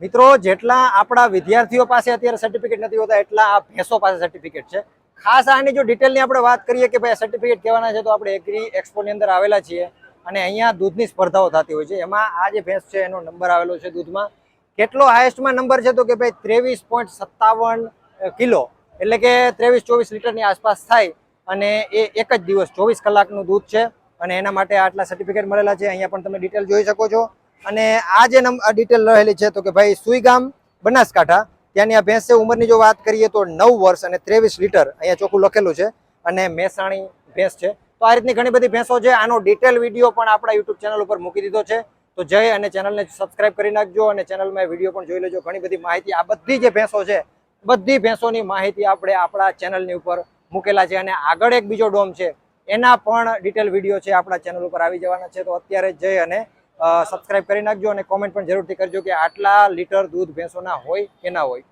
મિત્રો, જેટલા આપણા વિદ્યાર્થીઓ પાસે અત્યારે સર્ટિફિકેટ નથી હોતા, એટલા આ ભેંસો પાસે સર્ટિફિકેટ છે. ખાસ આની જો ડિટેલની આપણે વાત કરીએ કે ભાઈ સર્ટિફિકેટ કહેવાના છે, તો આપણે એગ્રી એક્સપોની અંદર આવેલા છીએ અને અહીંયા દૂધની સ્પર્ધાઓ થતી હોય છે. એમાં આ જે ભેંસ છે, એનો નંબર આવેલો છે દૂધમાં. કેટલો હાઈએસ્ટમાં નંબર છે તો કે ભાઈ ત્રેવીસ પોઈન્ટ સત્તાવન કિલો. એટલે કે ત્રેવીસ ચોવીસ લીટરની આસપાસ થાય અને એ એક જ દિવસ ચોવીસ કલાકનું દૂધ છે અને એના માટે આટલા સર્ટિફિકેટ મળેલા છે. અહીંયા પણ તમે ડિટેલ જોઈ શકો છો. અને આ જે ડિટેલ રહેલી છે તો કે ભાઈ સુઈગામ, બનાસકાંઠા, ત્યાંની આ ભેંસ ઉંમરની જો વાત કરીએ તો નવ વર્ષ અને ત્રેવીસ લીટર અહીંયા ચોખ્ખું લખેલું છે અને મહેસાણી ભેંસ છે. તો આ રીતની ઘણી બધી ભેંસો છે. આનો ડિટેલ વીડિયો પણ આપણા યુટ્યુબ ચેનલ ઉપર મૂકી દીધો છે. તો જય અને ચેનલને સબસ્ક્રાઇબ કરી નાખજો અને ચેનલમાં વીડિયો પણ જોઈ લેજો. ઘણી બધી માહિતી, આ બધી જે ભેંસો છે, બધી ભેંસોની માહિતી આપણે આપણા ચેનલની ઉપર મૂકેલા છે. અને આગળ એક બીજો ડોમ છે, એના પણ ડિટેલ વીડિયો છે આપણા ચેનલ ઉપર આવી જવાના છે. તો અત્યારે જય અને સબસ્ક્રાઇબ કરી નાખજો અને કોમેન્ટ પણ જરૂરથી કરજો કે આટલા લીટર દૂધ ભેંસોના હોય કે ના હોય.